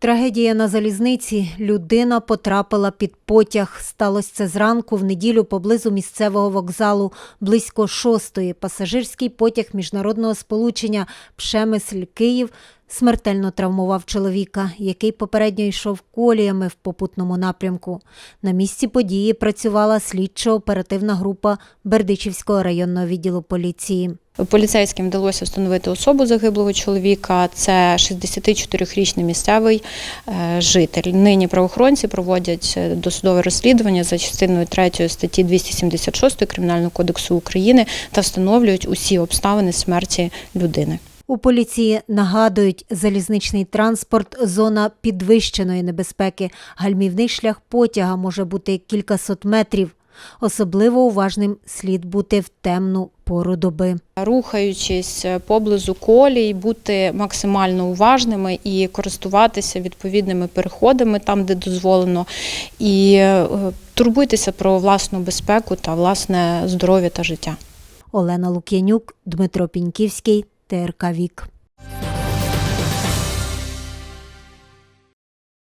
Трагедія на залізниці. Людина потрапила під потяг. Сталося це зранку в неділю поблизу місцевого вокзалу. Близько шостої пасажирський потяг міжнародного сполучення Пшемисль Київ смертельно травмував чоловіка, який попередньо йшов коліями в попутному напрямку. На місці події працювала слідчо-оперативна група Бердичівського районного відділу поліції. Поліцейським вдалося встановити особу загиблого чоловіка. Це 64-річний місцевий е, житель. Нині правоохоронці проводять е, досудове розслідування за частиною 3 статті 276 Кримінального кодексу України та встановлюють усі обставини смерті людини. У поліції нагадують, залізничний транспорт – зона підвищеної небезпеки. Гальмівний шлях потяга може бути кількасот метрів. Особливо уважним слід бути в темну пору доби. Рухаючись е, поблизу колій, бути максимально уважними і користуватися відповідними переходами там, де дозволено, і е, турбуйтеся про власну безпеку та власне здоров'я та життя. Олена Лук'янюк, Дмитро Піньківський, ТРК Вік.